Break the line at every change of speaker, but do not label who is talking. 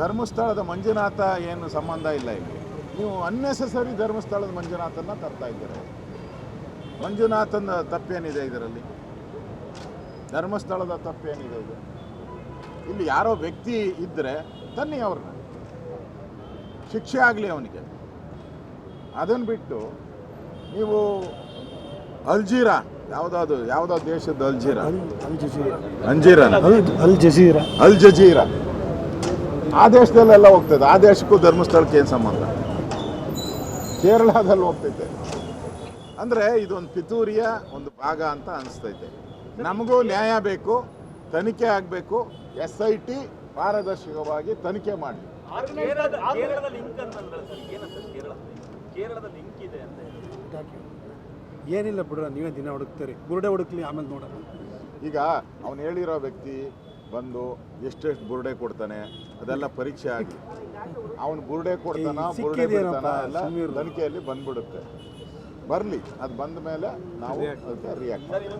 ಧರ್ಮಸ್ಥಳದ ಮಂಜುನಾಥ ಏನು ಸಂಬಂಧ ಇಲ್ಲ ಇಲ್ಲಿ. ನೀವು ಅನ್ನೆಸೆಸರಿ ಧರ್ಮಸ್ಥಳದ ಮಂಜುನಾಥನ್ನ ತರ್ತಾ ಇದ್ದೀರ. ಮಂಜುನಾಥನ ತಪ್ಪೇನಿದೆ ಇದರಲ್ಲಿ? ಧರ್ಮಸ್ಥಳದ ತಪ್ಪೇನಿದೆ ಇದು? ಇಲ್ಲಿ ಯಾರೋ ವ್ಯಕ್ತಿ ಇದ್ದರೆ ತನ್ನಿ ಅವ್ರನ್ನ. ಶಿಕ್ಷೆ ಆಗಲಿ ಅವನಿಗೆ. ಅದನ್ನು ಬಿಟ್ಟು ನೀವು ಅಲ್ಜೀರಾ ಯಾವುದಾದ್ರು ಯಾವುದೋ ದೇಶದ ಅಲ್ಜೀರಾ?
ಅಲ್ ಜಜೀರಾ. ಅಲ್ ಜಜೀರಾ.
ಅಲ್ ಜಜೀರಾ. ಆ ದೇಶದಲ್ಲೆಲ್ಲ ಹೋಗ್ತದೆ. ಆ ದೇಶಕ್ಕೂ ಧರ್ಮಸ್ಥಳಕ್ಕೆ ಏನು ಸಂಬಂಧ? ಕೇರಳದಲ್ಲಿ ಹೋಗ್ತೈತೆ. ಅಂದರೆ ಇದೊಂದು ಪಿತೂರಿಯ ಒಂದು ಭಾಗ ಅಂತ ಅನಿಸ್ತೈತೆ. ನಮಗೂ ನ್ಯಾಯ ಬೇಕು ತನಿಖೆ ಆಗಬೇಕು ಎಸ್ ಐ ಟಿ ಪಾರದರ್ಶಕವಾಗಿ ತನಿಖೆ ಮಾಡಿ.
ಏನಿಲ್ಲ ಬಿಡ್ರ ನೀವೇ ದಿನ ಹುಡುಕ್ತೀರಿ. ಬುರುಡೆ ಹುಡುಕ್ಲಿ ಆಮೇಲೆ ನೋಡೋಣ.
ಈಗ ಅವನು ಹೇಳಿರೋ ವ್ಯಕ್ತಿ ಬಂದು ಎಷ್ಟೆಷ್ಟು ಬುರುಡೆ ಕೊಡ್ತಾನೆ ಅದೆಲ್ಲ ಪರೀಕ್ಷೆ ಆಗಿ. ಅವನು ಬುರುಡೆ ಕೊಡ್ತಾನ ಬುರುಡೆ ಬಿಡ್ತಾನ ಎಲ್ಲ. ತನಿಖೆಯಲ್ಲಿ ಬಂದ್ಬಿಡುತ್ತೆ. ಬರಲಿ ಅದು ಬಂದ ಮೇಲೆ ನಾವು ಅದಕ್ಕೆ ರಿಯಾಕ್ಟ್